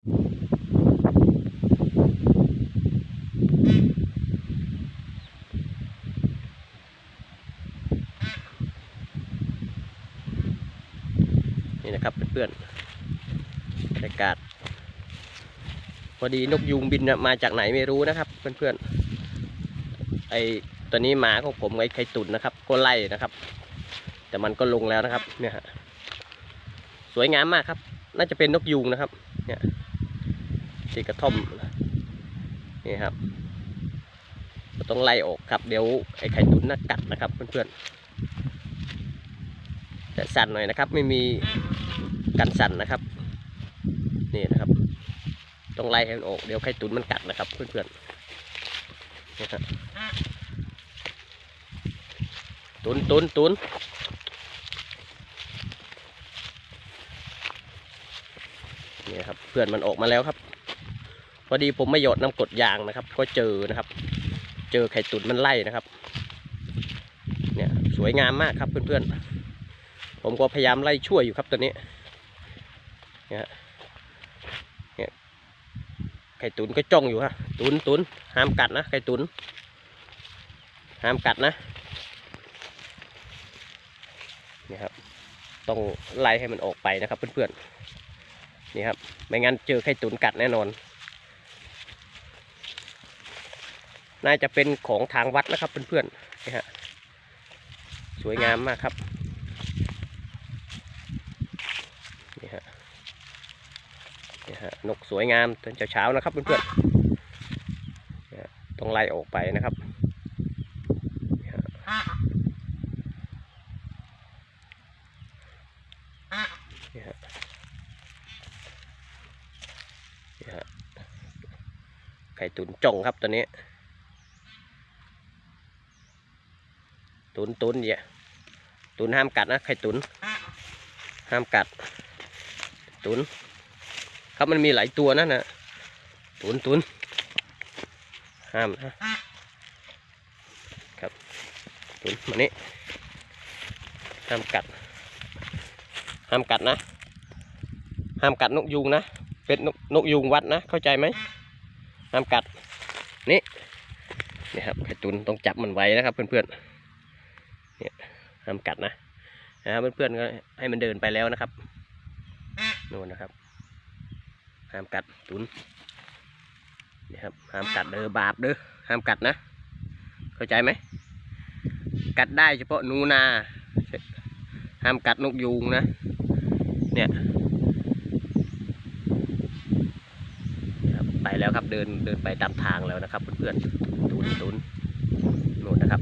นี่นะครับเพื่อนๆบรรยากาศพอดีนกยุงบินมาจากไหนไม่รู้นะครับ เพื่อนๆไอตัวนี้หมาของผมไอไข่ตุ่นนะครับ ก็ไล่นะครับ แต่มันก็ลงแล้วนะครับ เนี่ยฮะสวยงามมากครับ น่าจะเป็นนกยุงนะครับ เนี่ย ที่กระท่อมนี่ครับต้องไล่ออกครับเดี๋ยวไอ้ไข่ตุ่นน่ากัดนะครับเพื่อนๆแต่สั่นหน่อยนะครับ ไม่มีกันสั่นนะครับนี่นะครับ ต้องไล่ให้มันออกเดี๋ยวไข่ตุ๋นมันกัดนะครับ เพื่อนๆนี่ครับตุนตุนตุนนี่ครับเพื่อนมันออกมาแล้วครับ พอดีผมไม่หยดน้ำกดยางนะครับก็เจอนะครับ เจอไข่ตุนมันไล่นะครับ เนี่ยสวยงามมากครับเพื่อนๆ ผมก็พยายามไล่ช่วยอยู่ครับตัวนี้เนี่ยเนี่ยไข่ตุนก็จ้องอยู่ฮะตุนตุนห้ามกัดนะไข่ตุนห้ามกัดนะนี่ครับต้องไล่ให้มันออกไปนะครับเพื่อนๆนี่ครับไม่งั้นเจอไข่ตุนกัดแน่นอน น่าจะเป็นของทางวัดนะครับเพื่อนๆนี่ฮะสวยงามมากครับนี่ฮะนี่ฮะนกสวยงามตอนเช้าๆนะครับเพื่อนๆต้องไล่ออกไปนะครับนี่ฮะนี่ฮะไข่ตุนจ่องครับตัวนี้ ตุนตุนเนี่ยตุนห้ามกัดนะไข่ตุน ห้ามกัด ตุน ครับมันมีหลายตัวนั่นนะตุนตุนห้ามนะครับตุนมานี่ห้ามกัด ห้ามกัดนะ ห้ามกัดนกยุงนะ เป็นนกนกยุงวัดนะ เข้าใจไหมห้ามกัด นี่นี่ครับไข่ตุนต้องจับมันไว้นะครับเพื่อนๆ เนี่ยห้ามกัดนะนะครับเพื่อนๆก็ให้มันเดินไปแล้วนะครับนู่นนะครับห้ามกัดตุนนี่ครับห้ามกัดเด้อบาปเด้อห้ามกัดนะ เข้าใจไหมกัดได้เฉพาะนูนาห้ามกัดนกยูงนะ เนี่ยไปแล้วครับเดินเดินไปตามทางแล้วนะครับเพื่อนๆตุนตุนนู่นนะครับ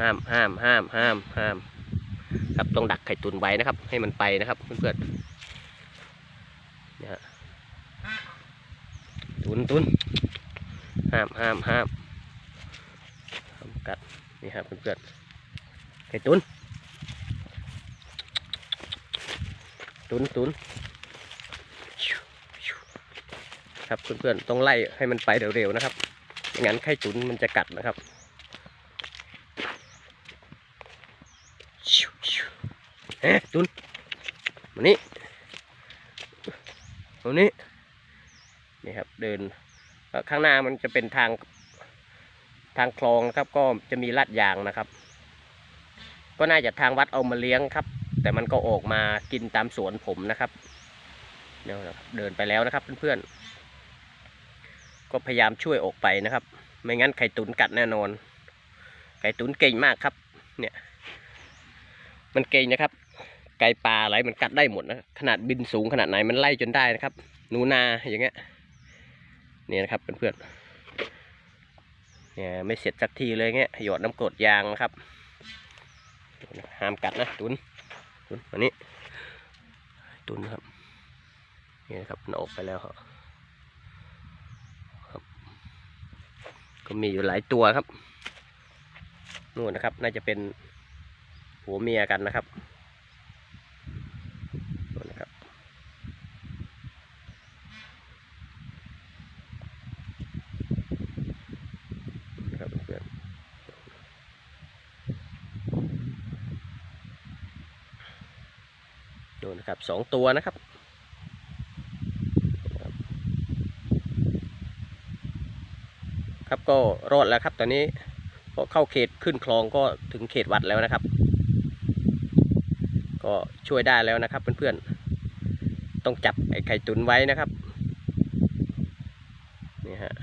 ห้ามห้ามห้ามห้ามห้าม ครับต้องดักไข่ตุนไว้นะครับ ให้มันไปนะครับเพื่อนๆเนี่ยฮะตุนตุนห้ามห้ามห้ามห้ามกัดนี่ครับเพื่อนๆไข่ตุนตุนตุนครับเพื่อนๆต้องไล่ให้มันไปเร็วๆนะครับไม่งั้นไข่ตุนมันจะกัดนะครับ เอ๊ะตุนมานี่ตรงนี้นี่ครับเดินข้างหน้ามันจะเป็นทางทางคลองนะครับ ก็จะมีลาดยางนะครับ ก็น่าจะทางวัดเอามาเลี้ยงครับ แต่มันก็ออกมากินตามสวนผมนะครับเดี๋ยวนะครับเดินไปแล้วนะครับเพื่อนๆก็พยายามช่วยออกไปนะครับ ไม่งั้นไข่ตุนกัดแน่นอน ไข่ตุนเก่งมากครับ เนี่ย มันเก่งนะครับ ไก่ป่าอะไรมันกัดได้หมดนะขนาดบินสูงขนาดไหนมันไล่จนได้นะครับหนูนาอย่างเงี้ยเนี่ยนะครับเพื่อนๆเนี่ยไม่เสร็จสักทีเลยเงี้ยหยดน้ำกรดยางนะครับห้ามกัดนะตุนตุนมานี้ ตุนครับนี่นะครับมันออกไปแล้วครับครับก็มีอยู่หลายตัวครับนู่นนะครับ น่าจะเป็น ผัวเมียกันนะครับดูนะครับสองตัวนะครับครับก็รอดแล้วครับตอนนี้พอเข้าเขตขึ้นคลองก็ถึงเขตวัดแล้วนะครับ ก็ช่วยได้แล้วนะครับเพื่อนๆต้องจับไอ้ไข่ตุนไว้นะครับนี่ฮะ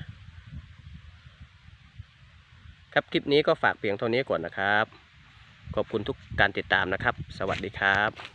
ครับคลิปนี้ก็ฝากเพียงเท่านี้ก่อนนะครับ ขอบคุณทุกการติดตามนะครับ สวัสดีครับ